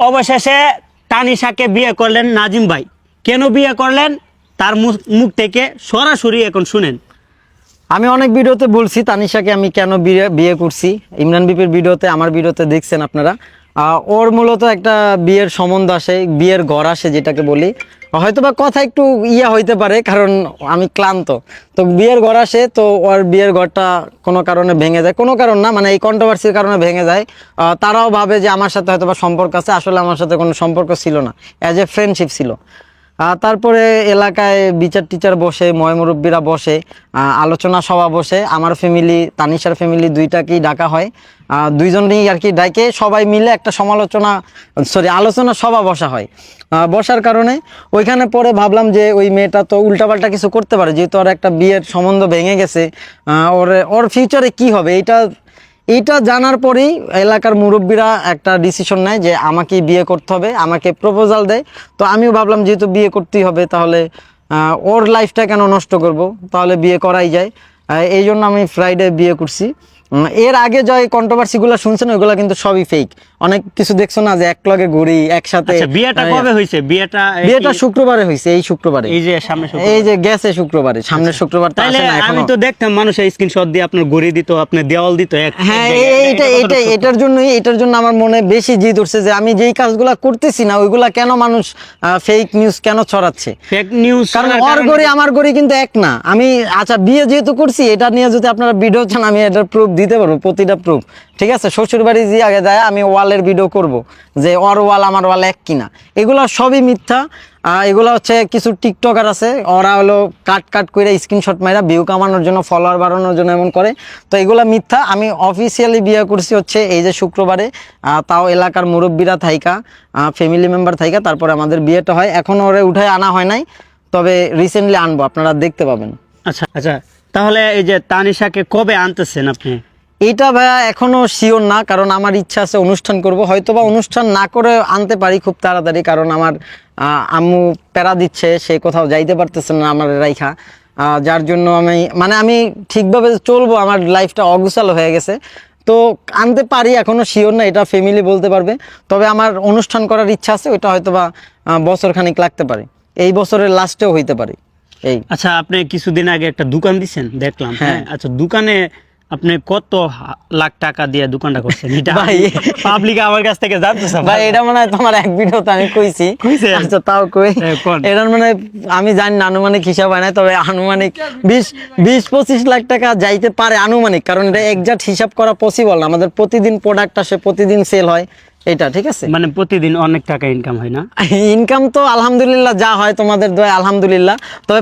অবশেষে তানিশাকে বিয়ে করলেন নাজিম ভাই। কেন বিয়ে করলেন? তার মুখ থেকে সরাসরি এখন শুনেন। আমি অনেক ভিডিওতে বলছি তানিশাকে আমি কেন বিয়ে করছি? ইমরান বিপির ভিডিওতে, আমার ভিডিওতে দেখছেন আপনারা। ওর মূলত একটা বিয়ের সম্বন্ধ আসে, বিয়ের ঘর আসে যেটাকে বলি। হয়তো বা কথা একটু ইয়া হইতে পারে, কারণ আমি ক্লান্ত। তো বিয়ের ঘর আসে, তো ওর বিয়ের ঘরটা কোনো কারণে ভেঙে যায়। কোনো কারণ না মানে এই কন্ট্রোভার্সির কারণে ভেঙে যায়। তারাও ভাবে যে আমার সাথে হয়তো বা সম্পর্ক আছে, আসলে আমার সাথে কোনো সম্পর্ক ছিল না অ্যাজ এ ফ্রেন্ডশিপ ছিল। তারপরে এলাকায় বিচার টিচার বসে ময়মুরব্বীরা বসে আলোচনা সভা বসে। আমার ফ্যামিলি তানিশার ফ্যামিলি দুইটাকেই ডাকা হয়। দুইজনেই আর কি ডাকে। সবাই মিলে একটা সমালোচনা সরি আলোচনা সভা বসা হয়। বসার কারণে ওইখানে পরে ভাবলাম যে ওই মেয়েটা তো উল্টাপাল্টা কিছু করতে পারে, যেহেতু ওর একটা বিয়ের সম্বন্ধ ভেঙে গেছে। ওর ওর ফিউচারে কি হবে? এটা এইটা জানার পরেই এলাকার মুরব্বীরা একটা ডিসিশন নেয় যে আমাকে বিয়ে করতে হবে, আমাকে প্রপোজাল দেয়। তো আমিও ভাবলাম যেহেতু বিয়ে করতেই হবে, তাহলে ওর লাইফটা কেন নষ্ট করব? তাহলে বিয়ে করাই যায়। এই জন্য আমি ফ্রাইডে বিয়ে করছি। এর আগে যে কন্ট্রোভার্সিগুলো শুনছেন ওইগুলো কিন্তু সবই ফেক অনেক কিছু দেখছ না যে এক লগে ঘুরি একসাথে আচ্ছা বিয়েটা কবে হয়েছে? বিয়েটা বিয়েটা শুক্রবারে হয়েছে এই শুক্রবারে। এই যে সামনে শুক্রবার। এই যে গেছে শুক্রবারে সামনের শুক্রবার তো তাইলে আসে না আমি তো দেখতাম মানুষের স্ক্রিনশট দিয়ে আপনার গড়ি দিত আপনার দেওয়াল দিত এক হ্যাঁ। এইটা এটা এটার জন্যই এটার জন্য আমার মনে বেশি জিদ উঠছে যে আমি যেই কাজগুলা করতেছি না ওইগুলা কেন মানুষ ফেক নিউজ কেন ছড়াচ্ছে? ফেক নিউজ কারণ ওর গড়ি আমার গড়ি কিন্তু এক না। আমি আচ্ছা বিয়ে যেহেতু করছি এটা নিয়ে যদি আপনারা ভিডিও চান আমি এটার প্রুফ দিতে পারব, প্রতিটা প্রুফ ঠিক আছে? শ্বশুর বাড়ি যে আগে যায়, আমি ওয়ালের ভিডিও করব যে ওর ওয়াল আমার ওয়াল এক কিনা। এগুলো সবই মিথ্যা। এগুলো হচ্ছে কিছু টিকটকার আছে, ওরা হলো কাট কাট করে স্ক্রিনশট মাইরা ভিউ কামানোর জন্য ফলোয়ার বাড়ানোর জন্য এমন করে। তো এগুলো মিথ্যা। আমি অফিসিয়ালি বিয়ে করছি হচ্ছে এই যে শুক্রবারে। তাও এলাকার মুরব্বীরা থাইকা ফ্যামিলি মেম্বার থাইকা, তারপরে আমাদের বিয়েটা হয়। এখন ওরে উঠায় আনা হয় নাই, তবে রিসেন্টলি আনব, আপনারা দেখতে পাবেন। আচ্ছা আচ্ছা। তাহলে এই যে তানিশাকে কবে আনতেছেন আপনি? এটা ভাইয়া এখনও শিওর না কারণ আমার ইচ্ছা আছে অনুষ্ঠান করব। হয়তো বা অনুষ্ঠান না করে আনতে পারি খুব তাড়াতাড়ি কারণ আমার আম্মু প্যারা দিচ্ছে সে কোথাও যাইতে পারতেছে না আমার রাইখা। যার জন্য আমি মানে আমি ঠিকভাবে চলবো আমার লাইফটা অগুসাল হয়ে গেছে। তো আনতে পারি এখনও শিওর না এটা ফ্যামিলি বলতে পারবে। তবে আমার অনুষ্ঠান করার ইচ্ছা আছে ওইটা হয়তো বা আহ, বছর খানিক লাগতে পারে। এই বছরের লাস্টেও হইতে পারে এই। আচ্ছা আপনি কিছুদিন আগে একটা দোকান দিচ্ছেন দেখলাম হ্যাঁ। আচ্ছা দোকানে আপনি কত লাখ টাকা দিয়ে দোকানটা করছেন? এটা ভাই। পাবলিক আমার কাছ থেকে জানতেছে ভাই এটা মনে হয় তোমার এক ভিডিওতে আমি কইছি। আচ্ছা তাও কই। এ, কোন? এটার মানে আমি জানি না আনুমানিক হিসাব হয় না তবে আনুমানিক বিশ বিশ পঁচিশ লাখ টাকা যাইতে পারে আনুমানিক কারণ এটা একজাক্ট হিসাব করা পসিবল না। আমাদের প্রতিদিন প্রোডাক্ট আসে প্রতিদিন সেল হয় এটা ঠিক আছে? মানে প্রতিদিন অনেক টাকা ইনকাম হয় না? ইনকাম তো আলহামদুলিল্লাহ যা হয় তোমাদের দোয়া আলহামদুলিল্লাহ তবে